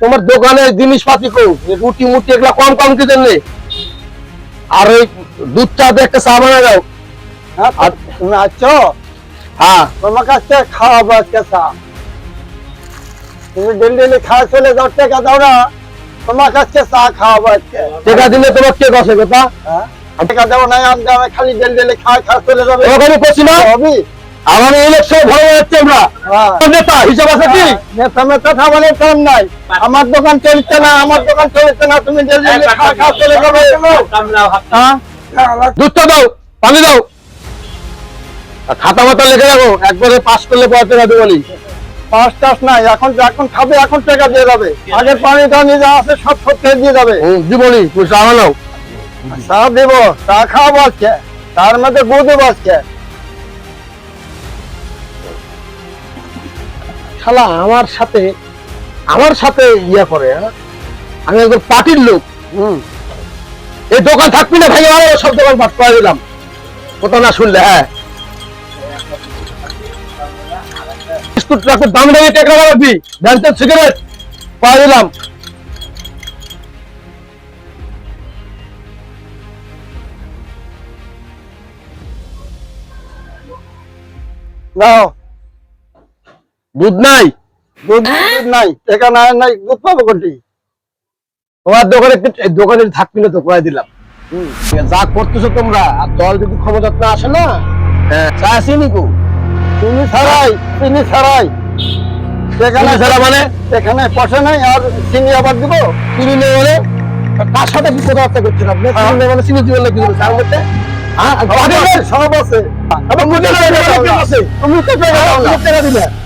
তোমার দোকানে জিনিসপাতি কো এই রুটি মুটি এগুলা কম কম কি জন্য? আর ওই দুধ চা দিয়ে একটা চা বানা দাও। হ্যাঁ তুমি হ্যাঁ। তোমার কাছে খাওয়াবো আজকে চা। তুমি ডেলি ডেলি খাওয়া চলে যাও টাকা দাও না। তোমার কাছে চা খাওয়াবো আজকে। টাকা দিলে তোমার কে বসে কথা টাকা দেবো না আমি খালি ডেলি ডেলি খাওয়া খাওয়া চলে যাবে। তোমাকে আমি করছি না? ইলেকশন ভালো যাচ্ছে আমরা। হ্যাঁ। নেতা হিসাব আছে কি? নেতা মেতা খাবারের কাম নাই। আমার দোকান চলছে না আমার দোকান চলছে না তুমি চলে যাবে। হ্যাঁ? দুধটা দাও পানি দাও। খাতা মাতা লিখে রাখো একবারে পাস করলে পরে টাকা দেবো নি। পাঁচ টাস নাই এখন এখন খাবে এখন টাকা দিয়ে যাবে। আগের পানি টানি যা আছে সব সত্যি দিয়ে যাবে। দিবনি তুমি চা বানাও চা দেব চা খাওয়াবো আজকে। তার মধ্যে গু দেবো আজকে। শালা আমার সাথে আমার সাথে ইয়া করে হ্যাঁ? আমি একজন পার্টির লোক। হুম। এই দোকান থাকবি না ভেঙে ভালো সব দোকান পাঠ করে দিলাম কথা না শুনলে হ্যাঁ? বিস্কুট দামি দামি টেকা রাখবি। ব্যান্সের সিগারেট পাওয়া দিলাম নাও। দুধ নাই। দুধ নাই টাকা নাই নাই দুধ পাবো কোনটি? তোমার দোকানে দোকানে থাকবি না তো করে দিলাম। যা করতেছো তোমরা আর দল যদি ক্ষমতা না আসে না হ্যাঁ। চা কো? চিনি ছাড়াই চিনি ছাড়াই। সেখানে ছাড়া মানে? এখানে পয়সা নাই আর চিনি আবার দিব? চিনি নেই মানে? তার সাথে কি কথাবার্তা করছেন আপনি? চিনি নেই মানে চিনি দিবেন না কি তার মধ্যে? হ্যাঁ সব আছে। তুমি তো টাকা দাও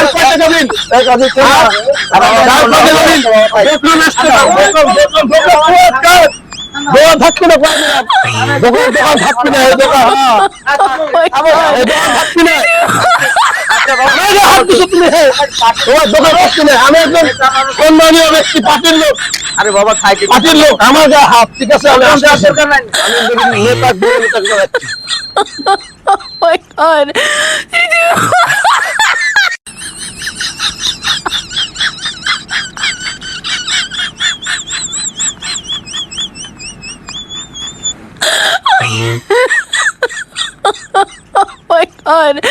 ছেড়ে দাও, ডেলি ডেলি খাওয়া খাওয়া চলে যাও, টাকা দাও। আরে, বাবা, টাকা দিবি। দোষ আছে, তোকে, তোকে, আরে, আরে, এই মেয়েটার সাথে হবে কথা বলে। নেতার সাথে আমি নেতা মানুষ। My god. টাকা দিবি। আমার মাঝে টাকা দিবি। টাকা দিতে না। যার পথে যাবেন, দেখুন আসতে পারব। দোকান থাকবে না দোকান দোকান থাকবে না দোকান হ্যাঁ। Oh my এই god. দোকান থাকবে না যে হ্যাঁ। আরে বাবা খাই কি পার্টির লোক আমার গায়ে হাত ঠিক আছে নেতা Oh my god.